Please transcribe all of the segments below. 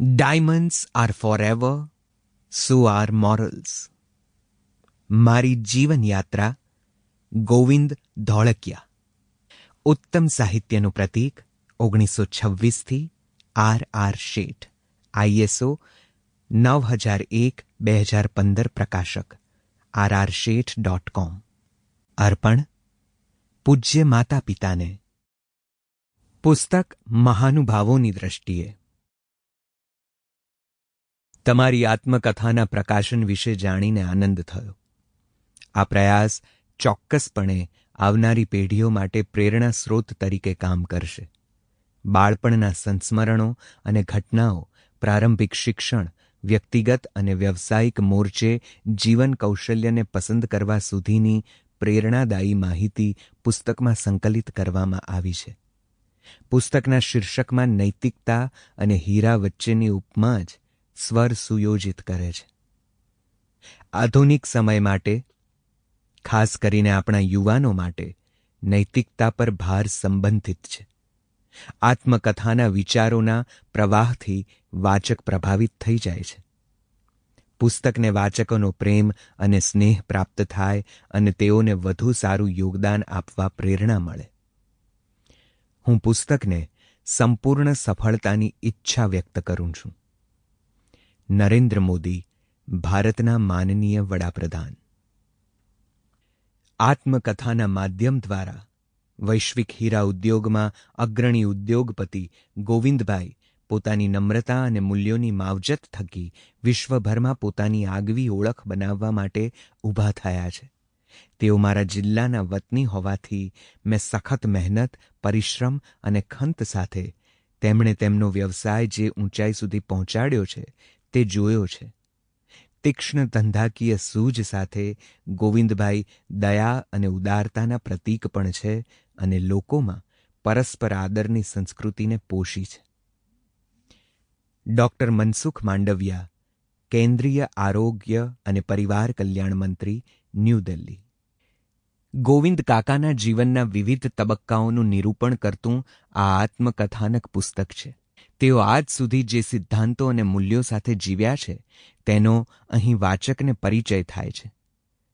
Diamonds are forever so are R morals મારી જીવનયાત્રા ગોવિંદ ધોળકિયા. ઉત્તમ સાહિત્યનું પ્રતીક, ઓગણીસો છવ્વીસથી આર આર શેઠ, આઈએસઓ નવ હજાર એક બે હજાર પંદર પ્રકાશક, આર આર શેઠ ડોટ કોમ. અર્પણ, પૂજ્ય માતા પિતાને પુસ્તક મહાનુભાવોની દ્રષ્ટિએ. તમારી આત્મકથાના પ્રકાશન વિશે જાણીને આનંદ થયો. આ પ્રયાસ ચોક્કસપણે આવનારી પેઢીઓ માટે પ્રેરણા સ્રોત તરીકે કામ કરશે. બાળપણના સંસ્મરણો અને ઘટનાઓ, પ્રારંભિક શિક્ષણ, વ્યક્તિગત અને વ્યવસાયિક મોરચે જીવન કૌશલ્યને પસંદ કરવા સુધીની પ્રેરણાદાયી માહિતી પુસ્તકમાં સંકલિત કરવામાં આવી છે. પુસ્તકના શીર્ષકમાં નૈતિકતા અને હીરા વચ્ચેની ઉપમા જ સ્વર સુયોજિત કરે છે. આધુનિક સમય માટે, ખાસ કરીને આપણા યુવાનો માટે, નૈતિકતા પર ભાર સંબંધિત છે. આત્મકથાના વિચારોના પ્રવાહથી વાચક પ્રભાવિત થઈ જાય છે. પુસ્તકને વાચકોનો પ્રેમ અને સ્નેહ પ્રાપ્ત થાય અને તેઓને વધુ સારું યોગદાન આપવા પ્રેરણા મળે. હું પુસ્તકને સંપૂર્ણ સફળતાની ઈચ્છા વ્યક્ત કરું છું. નરેન્દ્ર મોદી, ભારતના માનનીય વડાપ્રધાન. આત્મકથાના માધ્યમ દ્વારા વૈશ્વિક હીરા ઉદ્યોગમાં અગ્રણી ઉદ્યોગપતિ ગોવિંદભાઈ પોતાની નમ્રતા અને મૂલ્યોની માવજત થકી વિશ્વભરમાં પોતાની આગવી ઓળખ બનાવવા માટે ઊભા થયા છે. તેઓ મારા જિલ્લાના વતની હોવાથી મેં સખત મહેનત, પરિશ્રમ અને ખંત સાથે તેમણે તેમનો વ્યવસાય જે ઊંચાઈ સુધી પહોંચાડ્યો છે તે જોયો છે. તીક્ષ્ણ ધંધાકીય સૂઝ સાથે ગોવિંદભાઈ દયા અને ઉદારતાના પ્રતીક પણ છે અને લોકોમાં પરસ્પર આદરની સંસ્કૃતિને પોષી છે. ડોક્ટર મનસુખ માંડવિયા, કેન્દ્રીય આરોગ્ય અને પરિવાર કલ્યાણ મંત્રી, ન્યૂ દિલ્હી. ગોવિંદ કાકાના જીવનના વિવિધ તબક્કાઓનું નિરૂપણ કરતું આ આત્મકથાનક પુસ્તક છે. તેઓ આજ સુધી જે સિદ્ધાંતો અને મૂલ્યો સાથે જીવ્યા છે, તેનો અહીં વાચકને પરિચય થાય છે.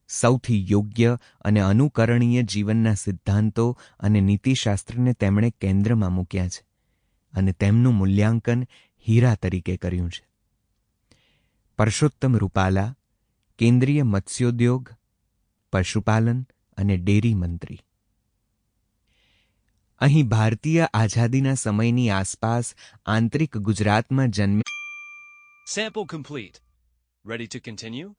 સૌથી યોગ્ય અને અનુકરણીય જીવનના સિદ્ધાંતો અને નીતિશાસ્ત્રને તેમણે કેન્દ્રમાં મૂક્યા છે અને તેમનું મૂલ્યાંકન હીરા તરીકે કર્યું છે. પરસોત્તમ રૂપાલા, કેન્દ્રીય મત્સ્યોદ્યોગ, પશુપાલન અને ડેરી મંત્રી. અહીં ભારતીય આઝાદીના સમયની આસપાસ આંતરિક ગુજરાતમાં જન્મે sample complete ready to continue?